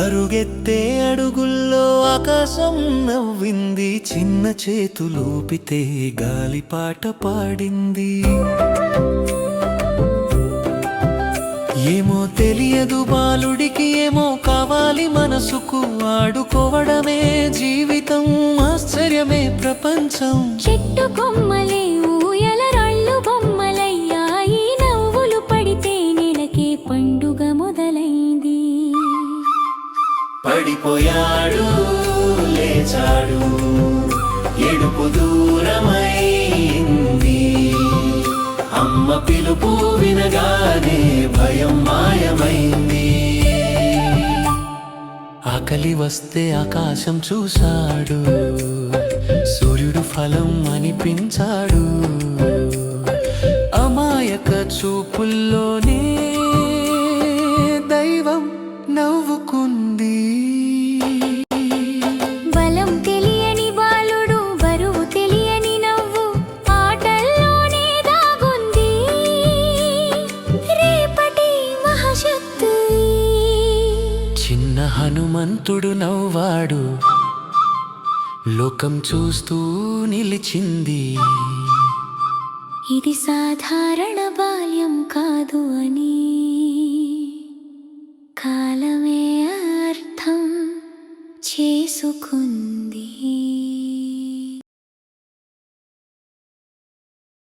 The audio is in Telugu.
పరుగెత్తే అడుగుల్లో ఆకాశం నవ్వింది చిన్న చేతులూపితే గాలిపాట పాడింది. ఏమో తెలియదు బాలుడికి ఏమో కావాలి మనసుకు. ఆడుకోవడమే జీవితం ఆశ్చర్యమే ప్రపంచం. చెట్టు కొమ్మలే ఊయలరా పడిపోయాడు లేచాడు. ఎడుపు దూరమైంది. అమ్మ పిలుపు వినగానే భయం మాయమైంది. ఆకలి వస్తే ఆకాశం చూశాడు. సూర్యుడు ఫలం అనిపించాడు. అమాయక చూపుల్లోనే హనుమంతుడు నవ్వాడు. లోకం చూస్తూ నిలిచింది. ఇది సాధారణ బాల్యం కాదు అని. కాలమే అర్థం చేసుకుంది.